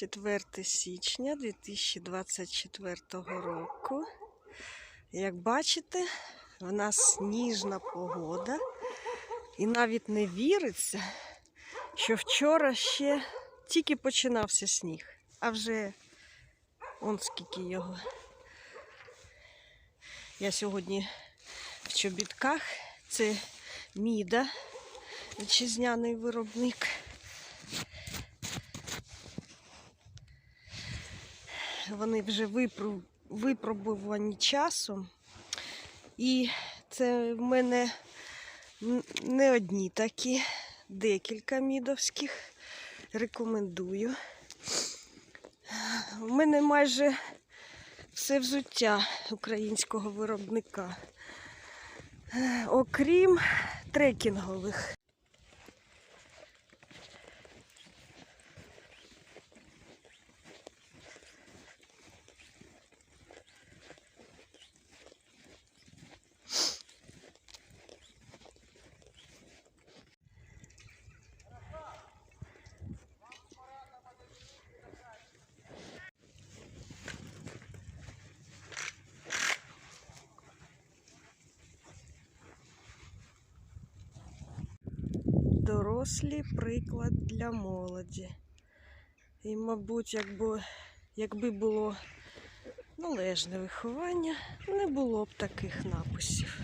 4 січня 2024 року. Як бачите, в нас сніжна погода. І навіть не віриться, що вчора ще тільки починався сніг, а вже он скільки його. Я сьогодні в чобітках. Це Міда, вітчизняний виробник. Вони вже випробувані часом. І це в мене не одні такі, декілька мідовських. Рекомендую. У мене майже все взуття українського виробника. Е, Окрім трекінгових. Дорослі приклад для молоді. І, мабуть, якби, якби було належне виховання, не було б таких написів.